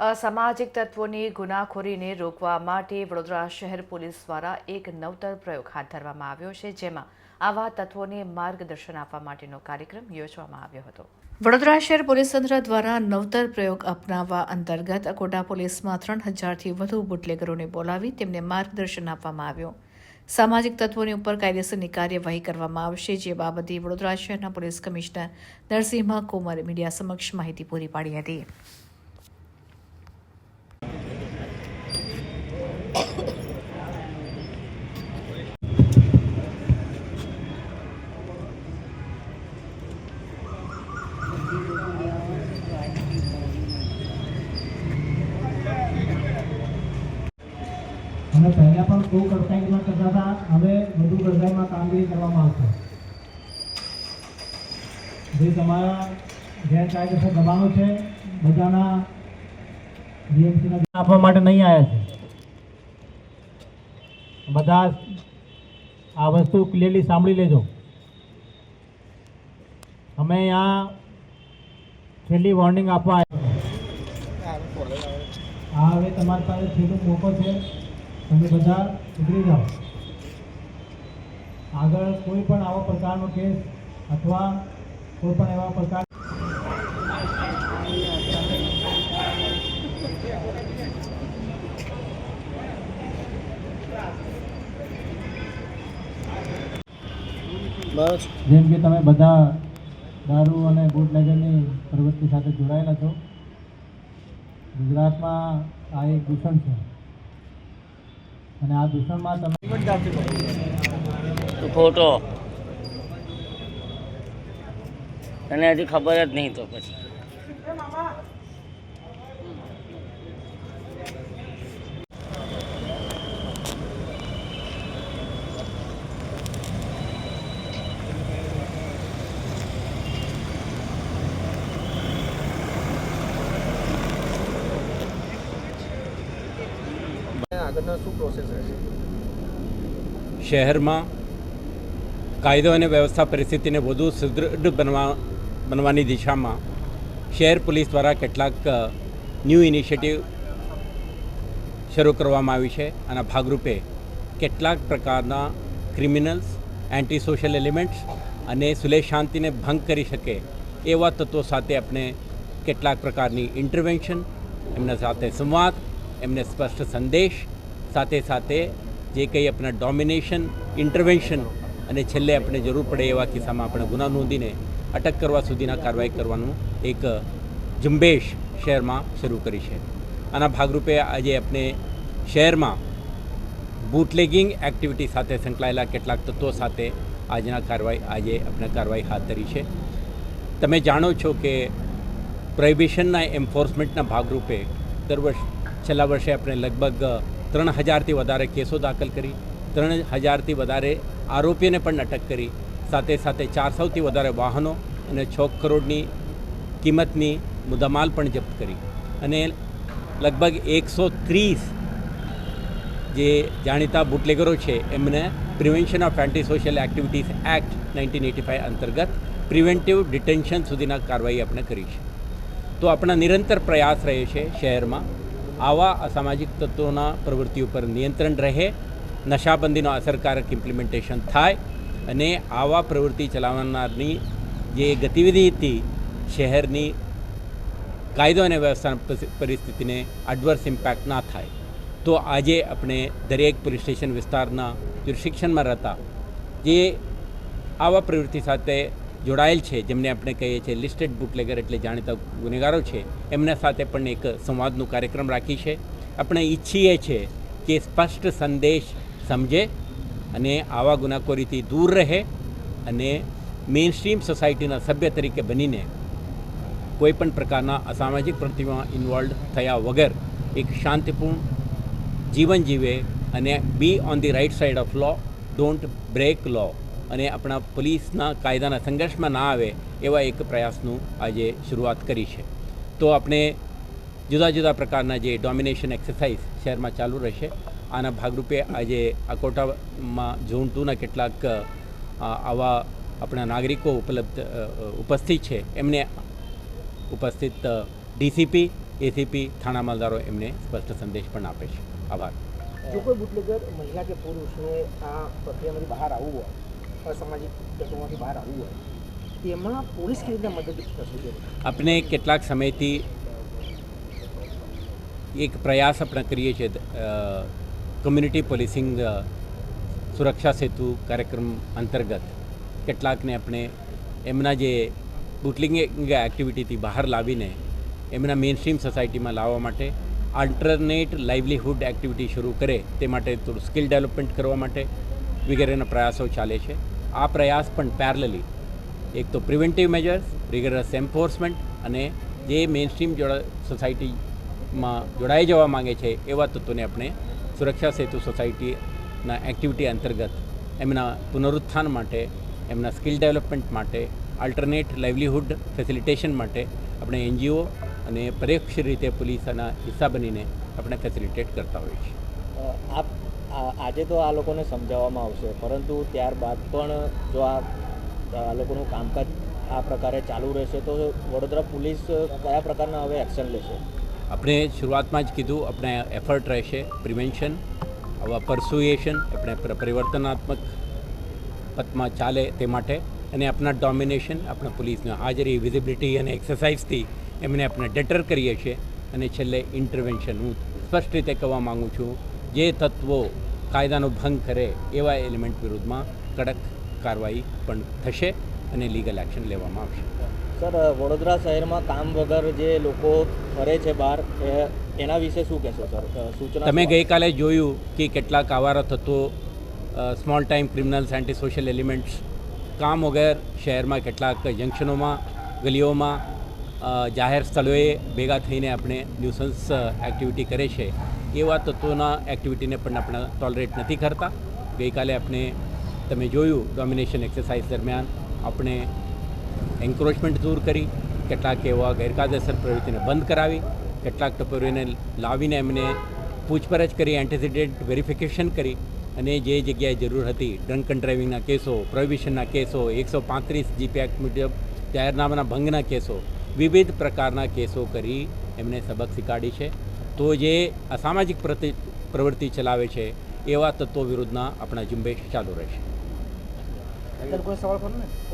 અસામાજિક તત્વોની ગુનાખોરીને રોકવા માટે વડોદરા શહેર પોલીસ દ્વારા એક નવતર પ્રયોગ હાથ ધરવામાં આવ્યો છે, જેમાં આવા તત્વોને માર્ગદર્શન આપવા માટેનો કાર્યક્રમ યોજવામાં આવ્યો હતો. વડોદરા શહેર પોલીસ તંત્ર દ્વારા નવતર પ્રયોગ અપનાવવા અંતર્ગત અકોટા પોલીસમાં ત્રણ હજારથી વધુ બુટલેગરોને બોલાવી તેમને માર્ગદર્શન આપવામાં આવ્યું. સામાજિક તત્વોની ઉપર કાયદેસરની કાર્યવાહી કરવામાં આવશે, જે બાબતે વડોદરા શહેરના પોલીસ કમિશનર નરસિંહ કુમારે મીડિયા સમક્ષ માહિતી પૂરી પાડી હતી. અને પહેલા પણ બહુ કડકાઈમાં કરતા હતા. હવે વધુ કડકાઈમાં કામગીરી કરવામાં આવશે. જે તમારા ગેરકાયદેસર દબાણો છે, બધાના જીએમસીના આપવા માટે નહીં આવ્યા છે. બધા આ વસ્તુ ક્લિયરલી સાંભળી લેજો. અમે અહીંયા છેલ્લી વોર્નિંગ આપવા આવ્યા આ હવે તમારી પાસે છેલ્લો મોકો છે. તમે બધા ઉતરી જાઓ. આગળ કોઈ પણ આવા પ્રકારનો કેસ અથવા કોઈ પણ એવા પ્રકાર જેમ કે તમે બધા દારૂ અને બુટલેગરની પ્રવૃત્તિ સાથે જોડાયેલા છો. ગુજરાતમાં આ એક દૂષણ છે. અને આ દૂષણમાં તમે ખોટો. તને હજી ખબર જ નહીં તો પછી. આગળના શું પ્રોસેસ રહેશે? શહેરમાં કાયદો અને વ્યવસ્થા પરિસ્થિતિને વધુ સુદૃઢ બનવા, બનવાની દિશામાં શહેર પોલીસ દ્વારા કેટલાક ન્યૂ ઇનિશિયેટિવ શરૂ કરવામાં આવી છે. અને ભાગરૂપે કેટલાક પ્રકારના ક્રિમિનલ્સ એન્ટી સોશિયલ એલિમેન્ટ્સ અને સુલેહ શાંતિને ભંગ કરી શકે એવા તત્વો સાથે આપણે કેટલાક પ્રકારની ઇન્ટરવેન્શન એમના સાથે સંવાદ, એમને સ્પષ્ટ સંદેશ સાથે સાથે જે કંઈ આપણા ડોમિનેશન ઇન્ટરવેન્શન અને છેલ્લે આપણે જરૂર પડે એવા કિસ્સામાં આપણે ગુના નોંધીને અટક કરવા સુધીના કાર્યવાહી કરવાનું એક ઝુંબેશ શહેરમાં શરૂ કરી છે. આના ભાગરૂપે આજે આપણે શહેરમાં બુટલેગિંગ એક્ટિવિટી સાથે સંકળાયેલા કેટલાક તત્વો સાથે આજના કાર્યવાહી, આજે આપણે કાર્યવાહી હાથ ધરી છે. તમે જાણો છો કે પ્રોહિબિશનના એન્ફોર્સમેન્ટના ભાગરૂપે દર વર્ષ, છેલ્લા વર્ષે આપણે લગભગ ત્રણ હજારથી વધારે કેસો દાખલ કરી, ત્રણ હજારથી વધારે આરોપીઓને પણ અટક કરી. સાથે સાથે ચારસોથી વધારે વાહનો અને છ કરોડની કિંમતની મુદ્દામાલ પણ જપ્ત કરી. અને લગભગ એકસો ત્રીસ જે જાણીતા બુટલેગરો છે, એમને prevention of anti social activities act nineteen eighty five અંતર્ગત પ્રિવેન્ટિવ ડિટેન્શન સુધીના કાર્યવાહી આપણે કરી છે. તો આપણા નિરંતર પ્રયાસ રહે છે શહેરમાં. આવા અસામાજિક તત્વોના પ્રવૃત્તિ ઉપર નિયંત્રણ રહે, નશાબંધીનો અસરકારક ઇમ્પ્લિમેન્ટેશન થાય અને આવા પ્રવૃત્તિ ચલાવનારની જે ગતિવિધિ હતી શહેરની કાયદો અને વ્યવસ્થા પરિસ્થિતિને એડવર્સ ઇમ્પેક્ટ ના થાય. તો આજે આપણે દરેક પોલીસ સ્ટેશન વિસ્તારના શિક્ષણમાં રહેતા જે આવા પ્રવૃત્તિ સાથે જોડાયેલ છે, જેમને આપણે કહીએ છીએ લિસ્ટેડ બુટલેગર એટલે જાણીતા ગુનેગારો છે, એમના સાથે પણ એક સંવાદનું કાર્યક્રમ રાખી છે. આપણે ઈચ્છીએ છીએ કે સ્પષ્ટ સંદેશ સમજે અને આવા ગુનાખોરીથી દૂર રહે અને મેઇન સ્ટ્રીમ સોસાયટીના સભ્ય તરીકે બનીને કોઈપણ પ્રકારના અસામાજિક પ્રવૃત્તિમાં ઇન્વોલ્વ થયા વગર એક શાંતિપૂર્ણ જીવન જીવે અને be on the right side of law don't break law અને આપણા પોલીસના કાયદાના સંઘર્ષમાં ના આવે એવા એક પ્રયાસનું આજે શરૂઆત કરી છે. તો આપણે જુદા જુદા પ્રકારના જે ડોમિનેશન એક્સરસાઇઝ શહેરમાં ચાલુ રહેશે, આના ભાગરૂપે આજે અકોટામાં ઝોન ટુના કેટલાક આવા આપણા નાગરિકો ઉપલબ્ધ ઉપસ્થિત છે. એમને ઉપસ્થિત ડીસીપી, એસીપી, થાણા માલદારો એમને સ્પષ્ટ સંદેશ પણ આપે છે. આભાર. જો કોઈ બુટલેગર, મહિલા કે પુરુષને આ પ્રક્રિયામાંથી બહાર આવવું હોય આપણે કેટલાક સમયથી એક પ્રયાસ આપણે કરીએ છીએ કમ્યુનિટી પોલીસિંગ સુરક્ષા સેતુ કાર્યક્રમ અંતર્ગત. કેટલાકને આપણે એમના જે બુટલિંગ એક્ટિવિટીથી બહાર લાવીને એમના મેઇનસ્ટ્રીમ સોસાયટીમાં લાવવા માટે આલ્ટરનેટ લાઇવલીહુડ એક્ટિવિટી શરૂ કરે તે માટે થોડું સ્કિલ ડેવલપમેન્ટ કરવા માટે વગેરેના પ્રયાસો ચાલે છે. આ પ્રયાસ પણ પેરેલલી એક તો પ્રિવેન્ટિવ મેજર્સ રિગરસ એન્ફોર્સમેન્ટ અને જે મેઇનસ્ટ્રીમ જોડા સોસાયટીમાં જોડાઈ જવા માંગે છે, એવા તત્વોને આપણે સુરક્ષા સેતુ સોસાયટીના એક્ટિવિટી અંતર્ગત એમના પુનરુત્થાન માટે, એમના સ્કિલ ડેવલપમેન્ટ માટે આલ્ટરનેટ લાઇવલીહુડ ફેસિલિટેશન માટે આપણે એનજીઓ અને પરોક્ષ રીતે પોલીસના હિસ્સા બનીને આપણે ફેસિલિટેટ કરતા હોઈએ છીએ. આપ આજે તો આ લોકોને સમજાવવામાં આવશે. પરંતુ ત્યારબાદ પણ જો આ લોકોનું કામકાજ આ પ્રકારે ચાલુ રહેશે, તો વડોદરા પોલીસ કયા પ્રકારના હવે એક્શન લેશે? આપણે શરૂઆતમાં જ કીધું, આપણે એફર્ટ રહેશે, પ્રિવેન્શન આવા પરસુએશન આપણે પરિવર્તનાત્મક પથમાં ચાલે તે માટે, અને આપણા ડોમિનેશન આપણા પોલીસની હાજરી વિઝિબિલિટી અને એક્સરસાઇઝથી એમને આપણે ડેટર કરીએ છીએ. અને છેલ્લે ઇન્ટરવેન્શન હું સ્પષ્ટ રીતે કહેવા માગું છું જે તત્વો કાયદાનો ભંગ કરે એવા એલિમેન્ટ વિરુદ્ધમાં કડક કાર્યવાહી પણ થશે અને લીગલ એક્શન લેવામાં આવશે. સર વડોદરા શહેરમાં કામ વગર જે લોકો ફરે છે બહાર એના વિશે શું કહેશો સર? સૂચના તમે ગઈકાલે જોયું કે કેટલાક આવારા તત્વો small time criminals anti social elements કામ વગર શહેરમાં કેટલાક જંકશનોમાં ગલીઓમાં જાહેર સ્થળોએ ભેગા થઈને આપણે ન્યુસન્સ એક્ટિવિટી કરે છે. એવા તત્વોના એક્ટિવિટીને પણ આપણે ટોલરેટ નથી કરતા. ગઈકાલે આપણે, તમે જોયું ડોમિનેશન એક્સરસાઇઝ દરમિયાન આપણે એન્ક્રોચમેન્ટ દૂર કરી, કેટલાક એવા ગેરકાયદેસર પ્રવૃત્તિને બંધ કરાવી, કેટલાક ટપોરીઓને લાવીને એમને પૂછપરછ કરી એન્ટિસિડેન્ટ વેરિફિકેશન કરી અને જે જગ્યાએ જરૂર હતી ડ્રંક એન્ડ ડ્રાઇવિંગના કેસો પ્રોહિબિશનના કેસો, એકસો પાંત્રીસ જીપી એક્ટ મુજબ જાહેરનામાના ભંગના કેસો, વિવિધ પ્રકારના કેસો કરી એમને સબક શીખાડી છે. તો જે અસામાજિક પ્રવૃત્તિ ચલાવે છે એવા તત્વો વિરુદ્ધના આપણા ઝુંબેશ ચાલુ રહેશે.